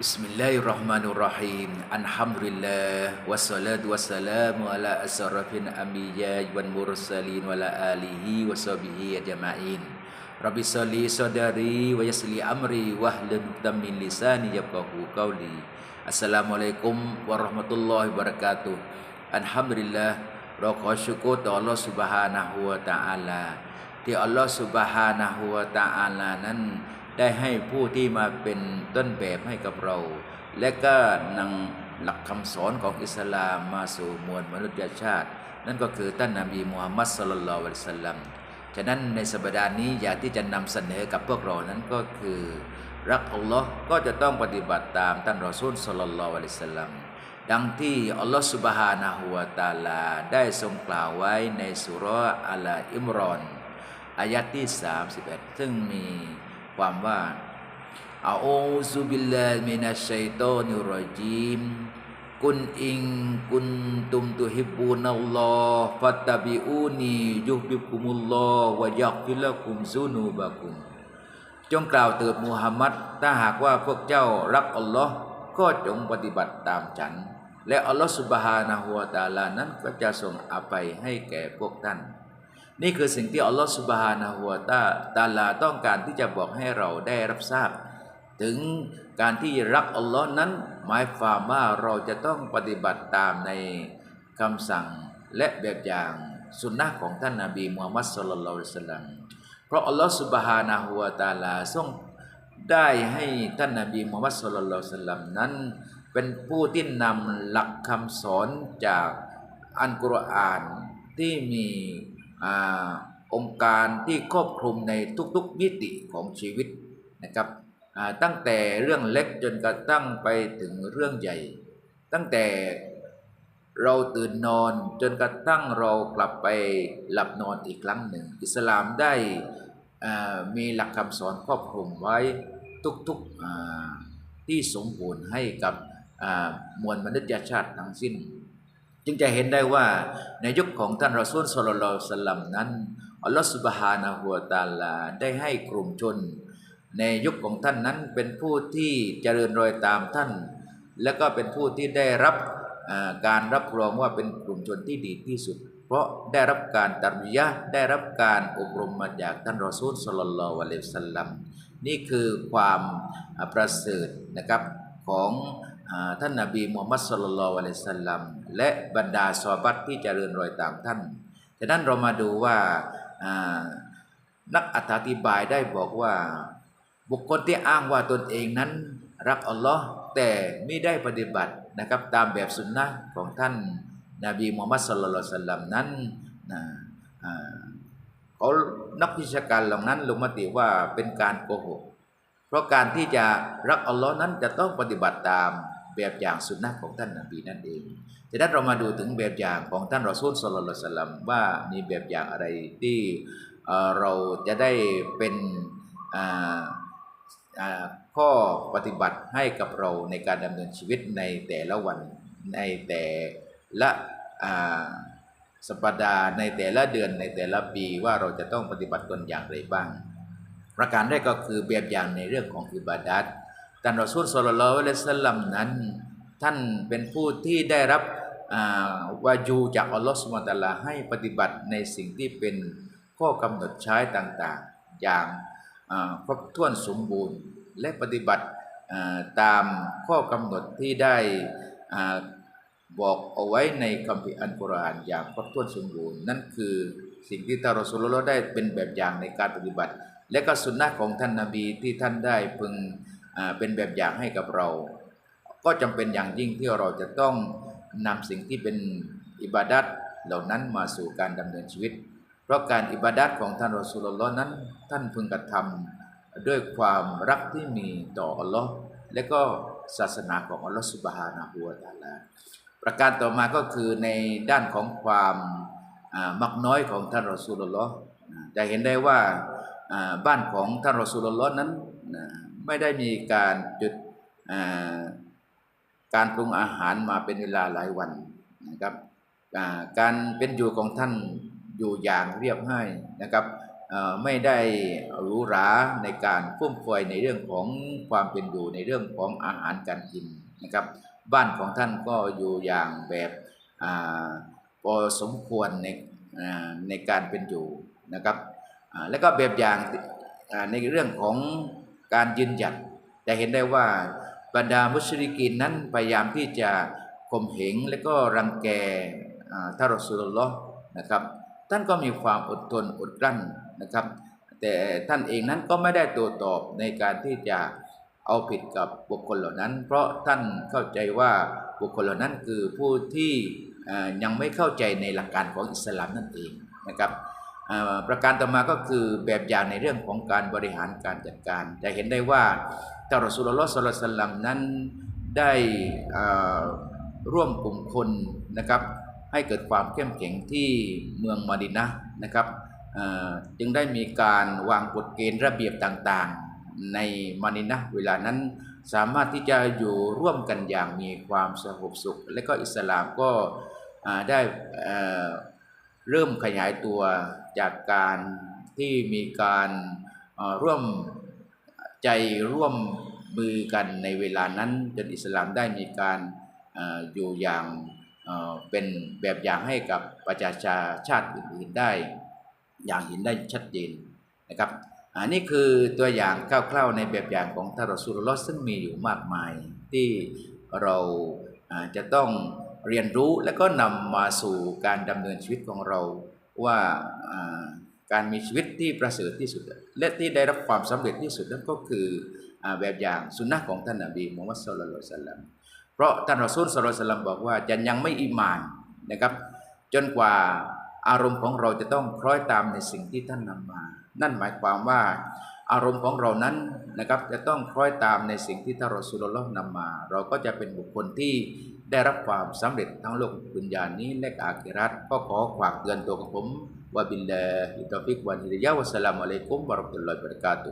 Bismillahirrahmanirrahim. Alhamdulillah wassalatu wassalamu ala asrafil anbiya wal mursalin wa ala alihi wa sahbihi ajma'in. Rabbi salli sadari wa yassili amri wahlul 'uqdatam min lisani yafqahu qawli. Assalamualaikum warahmatullahi wabarakatuh. Alhamdulillah เราขอชุกรต่อ Allah Subhanahu wa Ta'ala ที่ Allah Subhanahu wa Ta'ala นั้น ได้ให้ผู้ที่มาเป็นต้นแบบให้กับเรา และก็นำหลักคำสอนของอิสลามมาสู่มวลมนุษยชาติ นั่นก็คือท่านนบีมูฮัมมัดสุลลัลลอฮุอะลัยฮิวะสัลลัมฉะนั้นในสัปดาห์นี้อยากที่จะนำเสนอกับพวกเรานั้นก็คือ รักอัลลอฮ์ก็จะต้องปฏิบัติตามท่านรอซูลสุลลัลลอฮุอะลัยฮิวะสัลลัมดังที่อัลลอฮ์สุบฮานะฮูวะตาลา ได้ทรงกล่าวไว้ในสุรอัลอิมรอนอายะที่ 31 ซึ่งมี ความว่าอาอูซุบิลลามินัชชัยฏอนิรรจีมกุนอิงกุนตุมตุฮิบูนัลลอฮ์ฟัตตะบิอูนียุบิคุมุลลอฮ์วะยักฟิละกุมซุนูบะกุม จงกล่าวเถิดมูฮัมมัดถ้าหากว่าพวกเจ้ารักอัลลอฮ์ก็จงปฏิบัติตามฉัน และอัลลอฮ์สุบฮานะฮูวตาลานั้นก็จะทรงอภัยให้แก่พวกท่าน นี่คือสิ่งที่อัลลอฮฺสุบฮานะฮูวตาตาลาต้องการที่จะบอกให้เราได้รับทราบ ถึงการที่รักอัลลอฮ์นั้น หมายความว่าเราจะต้องปฏิบัติตามในคำสั่งและแบบอย่างสุนนะของท่านนาบีมูฮัมมัดสุลลัลลอฮุอะลัยฮิวะสัลลัมเพราะอัลลอฮฺสุบฮานะฮูวตาลาทรงได้ให้ท่านนาบีมูฮัมมัดสุลลัลลอฮุอะลัยฮิวะสัลลัมนั้น เป็นผู้ที่นำหลักคำสอนจากอันกุรอานที่มี อองค์การที่ครอบคลุมในทุกๆมิติของชีวิตนะครับตั้งแต่เรื่องเล็กจนกระทั่งไปถึงเรื่องใหญ่ ตั้งแต่เราตื่นนอนจนกระทั่งเรากลับไปหลับนอนอีกครั้งหนึ่ง อิสลามได้มีหลักคำสอนครอบคลุมไว้ทุกๆที่สมบูรณ์ให้กับมวลมนุษยชาติทั้งสิ้น จึงจะเห็นได้ว่าในยุคของท่านรอซูลสลลลอฮุสลัมนั้นอัลลอฮฺสุบฮานะฮูวตาลาได้ให้กลุ่มชน ในยุคของท่านนั้นเป็นผู้ที่เจริญรอยตามท่าน และก็เป็นผู้ที่ได้รับการรับรองว่าเป็นกลุ่มชนที่ดีที่สุด เพราะได้รับการตัรบิยะได้รับการอบรมมาจากท่านรอซูลสลลลลอฮุอะลัยฮิวสัลลัมนี่คือความประเสริฐนะครับของ ท่านนาบีมูฮัมมัดสุลลัลละลิสัลลัมและบรรดาซอบัตที่จเจริญรอยตามท่านฉะนั้นเรามาดูว่านักอธิบายได้บอกว่าบุคคลที่อ้างว่าตนเองนั้น รักอัลลอฮ์แต่ไม่ได้ปฏิบัตินะครับตามแบบสุนนะของท่านนาบีมูฮัมมัดสุลลัลละลัยฮิวะสัลลัมนั้นนะเขานักวิชาการเหล่านั้นลงมติว่าเป็นการโกหก เพราะการที่จะรักอัลลอฮ์นั้นจะต้องปฏิบัติตาม แบบอย่างสุนนะของท่านนบีนั่นเองฉะนั้นเรามาดูถึงแบบอย่างของท่านรอซูลสุลลัลลอฮุอสลัมว่ามีแบบอย่างอะไรที่เราจะได้เป็นข้อปฏิบัติให้กับเราในการดำเนินชีวิตในแต่ละวันในแต่ละสัปดาห์ในแต่ละเดือนในแต่ละปีว่าเราจะต้องปฏิบัติตนอย่างไรบ้าง ประการแรกก็คือแบบอย่างในเรื่องของอิบาดัต ท่านรอซูลสุลลัลลอฮุอะลัยฮิวสลลัมนั้น ท่านเป็นผู้ที่ได้รับวายูจากอัลลอฮฺสุบฮานตะอาลาให้ปฏิบัติในสิ่งที่เป็นข้อกำหนดใช้ต่างๆ อย่างอ่าครบถ้วนสมบูรณ์ และปฏิบัติตามข้อกำหนดที่ได้บอกเอาไว้ในคัมภีร์อัลกุรอานอย่างครบถ้วนสมบูรณ์ นั่นคือสิ่งที่ท่านรอซูลุลลได้เป็นแบบอย่างในการปฏิบัติ และก็สุนนะของท่านนาบีที่ท่านได้พึง เป็นแบบอย่างให้กับเรา ก็จำเป็นอย่างยิ่งที่เราจะต้องนำสิ่งที่เป็นอิบาดัตเหล่านั้นมาสู่การดำเนินชีวิต เพราะการอิบาดัตของท่านรอสูลุลลอฮ์นั้น ท่านพึงกระทำด้วยความรักที่มีต่ออัลลอฮ์และก็ศาสนาของอัลลอฮ์สุบฮานะฮูวะตาลาประการต่อมาก็คือในด้านของความมักน้อยของท่านรอสูลุลลอฮ์จะเห็นได้ว่าบ้านของท่านรอสูลุลลอฮ์นั้นนะ ไม่ได้มีการจุดการปรุงอาหารมาเป็นเวลาหลายวันนะครับการเป็นอยู่ของท่านอยู่อย่างเรียบง่ายนะครับไม่ได้หรูหราในการฟุ่มเฟือยในเรื่องของความเป็นอยู่ในเรื่องของอาหารการกินนะครับ บ้านของท่านก็อยู่อย่างแบบอพอสมควรในในการเป็นอยู่นะครับแล้วก็แบบอย่างในเรื่องของ การยืนหยัดจะเห็นได้ว่าบรรดามุชริกินนั้นพยายามที่จะข่มเหงและก็รังแกท่านรอสุลลอฮ์นะครับท่านก็มีความอดทนอดกลั้นนะครับ แต่ท่านเองนั้นก็ไม่ได้โตัวตอบในการที่จะเอาผิดกับบุคคลเหล่านั้น เพราะท่านเข้าใจว่าบุคคลเหล่านั้นคือผู้ที่ยังไม่เข้าใจในหลักการของอิสลามนั่นเองนะครับ ประการต่อมาก็คือแบบอย่างในเรื่องของการบริหารการจัดการ จะเห็นได้ว่าท่ารสุลลอฮ์ศ็อลลัลลอฮุอะลัยฮิวะซัลลัมนั้นได้ร่วมกลุ่มคนนะครับให้เกิดความเข้มแข็งที่เมืองมาดินะนะครับจึงได้มีการวางกฎเกณฑ์ระเบียบต่างๆ ในมาดินะเวลานั้นสามารถที่จะอยู่ร่วมกันอย่างมีความสงบสุข และก็อิสลามก็อ่าได้ เริ่มขยายตัวจากการที่มีการร่วมใจร่วมมือกันในเวลานั้นจนอิสลามได้มีการอยู่อย่างเป็นแบบอย่างให้กับประชาชาชาติอื่นๆได้ อย่างเห็นได้ชัดเจนนะครับอันนี้คือตัวอย่างคร่าวๆในแบบอย่างของทารสุลลอฮ์ซึ่งมีอยู่มากมายที่เราจะต้อง เรียนรู้และก็นำมาสู่การดำเนินชีวิตของเราว่าการมีชีวิตที่ประเสริฐที่สุด และที่ได้รับความสำเร็จที่สุดนั่นก็คืออแบบอย่างสุนนะของท่านนบีมุฮัมมัดสุลลัลลอฮุอะลัยสัลลัมเพราะท่านรอซูลสุลลัลสลัมบอกว่าจะยังไม่อิมานนะครับ จนกว่าอารมณ์ของเราจะต้องคล้อยตามในสิ่งที่ท่านนำมา นั่นหมายความว่าอารมณ์ของเรานั้นนะครับจะต้องคล้อยตามในสิ่งที่ท่านรอซูลลอฮ์นำมา เราก็จะเป็นบุคคลที่ ได้รับความสำเร็จทั้งโลกปัญญานี้และอาคิรัตก็ขอฝากเตือนตัวของผมว่าบิลลาฮิตอฟิกวันฮิดายะวัสสลามอะลัยกุมวะเราะห์มะตุลลอฮิบริกาตุ